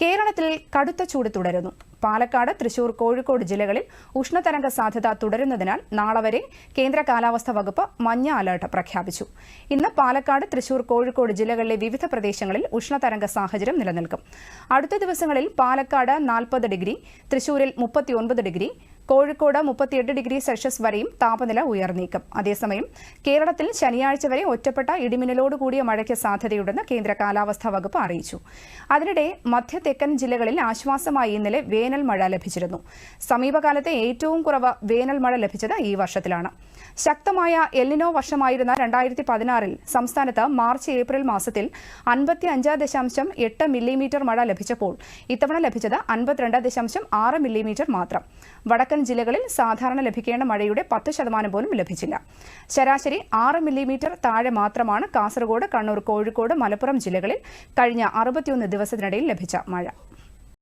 കേരളത്തിൽ കടുത്ത ചൂട് തുടരുന്നു. പാലക്കാട് തൃശൂർ കോഴിക്കോട് ജില്ലകളിൽ ഉഷ്ണതരംഗ സാധ്യത തുടരുന്നതിനാൽ നാളെ വരെ കേന്ദ്ര കാലാവസ്ഥാ വകുപ്പ് മഞ്ഞ അലർട്ട് പ്രഖ്യാപിച്ചു. ഇന്ന് പാലക്കാട് തൃശൂർ കോഴിക്കോട് ജില്ലകളിലെ വിവിധ പ്രദേശങ്ങളിൽ ഉഷ്ണതരംഗ സാഹചര്യം നിലനിൽക്കും. അടുത്ത ദിവസങ്ങളിൽ പാലക്കാട് നാൽപ്പത് ഡിഗ്രി തൃശൂരിൽ മുപ്പത്തിയൊൻപത് ഡിഗ്രി കോഴിക്കോട് മുപ്പത്തിയെട്ട് ഡിഗ്രി സെൽഷ്യസ് വരെയും താപനില ഉയർന്നേക്കും. അതേസമയം കേരളത്തിൽ ശനിയാഴ്ച വരെ ഒറ്റപ്പെട്ട ഇടിമിന്നലോട് കൂടിയ മഴയ്ക്ക് സാധ്യതയുണ്ടെന്ന് കേന്ദ്ര കാലാവസ്ഥാ വകുപ്പ് അറിയിച്ചു. അതിനിടെ മധ്യ തെക്കൻ ജില്ലകളിൽ ആശ്വാസമായി ഇന്നലെ വേനൽ മഴ ലഭിച്ചിരുന്നു. സമീപകാലത്തെ ഏറ്റവും കുറവ് വേനൽ മഴ ലഭിച്ചത് ഈ വർഷത്തിലാണ്. ശക്തമായ എല്ലിനോ വർഷമായിരുന്ന രണ്ടായിരത്തി പതിനാറിൽ സംസ്ഥാനത്ത് മാർച്ച് ഏപ്രിൽ മാസത്തിൽ അൻപത്തി അഞ്ച് ദശാംശം എട്ട് മില്ലിമീറ്റർ മഴ ലഭിച്ചപ്പോൾ ഇത്തവണ ലഭിച്ചത് അൻപത്തിരണ്ട് ദശാംശം ആറ് മില്ലിമീറ്റർ മാത്രം. ജില്ലകളിൽ സാധാരണ ലഭിക്കേണ്ട മഴയുടെ പത്ത് ശതമാനം പോലും ലഭിച്ചില്ല. ശരാശരി ആറ് മില്ലിമീറ്റർ താഴെ മാത്രമാണ് കാസർഗോഡ് കണ്ണൂർ കോഴിക്കോട് മലപ്പുറം ജില്ലകളിൽ കഴിഞ്ഞ അറുപത്തിയൊന്ന് ദിവസത്തിനിടയിൽ ലഭിച്ച മഴ.